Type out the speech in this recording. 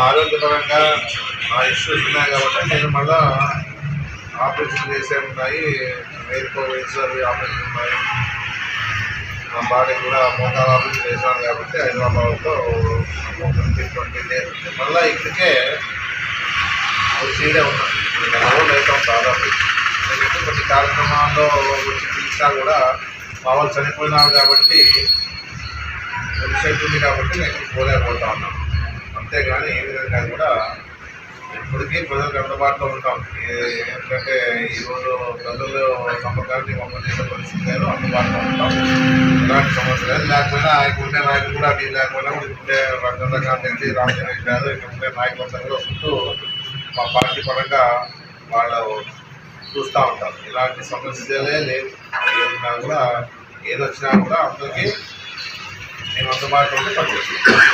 ఆరోగ్యపరంగా ఆ ఇష్యూస్ ఉన్నాయి కాబట్టి నేను మళ్ళా ఆపరేషన్ చేసే ఉన్నాయి వేరుకో వేసారి ఆపరేషన్ ఉన్నాయి మా భార్య కూడా మోకాలు ఆపరేషన్ చేశాను కాబట్టి హైదరాబాద్లో ట్వంటీ ట్వంటీ డేస్ మళ్ళీ ఇక్కడికే సీడే ఉన్నాను నెల రోజులు అవుతాం దాదాపు. ఎందుకంటే ప్రతి కార్యక్రమాల్లో గురించి పిలిచినా కూడా మా వాళ్ళు చనిపోయినారు కాబట్టి వెబ్సైట్ ఉంది కాబట్టి నేను పోలేకపోతా ఉన్నాను అంతేగాని ఏ విధంగా కూడా ఇప్పటికీ ప్రజలకు అందుబాటులో ఉంటాం. ఎందుకంటే ఈరోజు ప్రజలు నమ్మకాన్ని మమ్మల్ని పరిస్థితి లేదు అందుబాటులో ఉంటాం. ఎలాంటి సమస్య లేదు. లేకపోయినా ఆయన ఉండే నాయకులు కూడా అది లేకపోయినా కూడా ఉండే రకరకాల నుంచి రాజకీయ కాదు ఇక్కడ ఉండే నాయకులందరూ కూడా చుట్టూ మా పార్టీ పరంగా వాళ్ళు చూస్తూ ఉంటారు. ఇలాంటి సమస్యలే లేదు ఏదన్నా కూడా ఏదొచ్చినా కూడా అందరికీ నేను అందుబాటులో ఉండి పనిచేస్తాను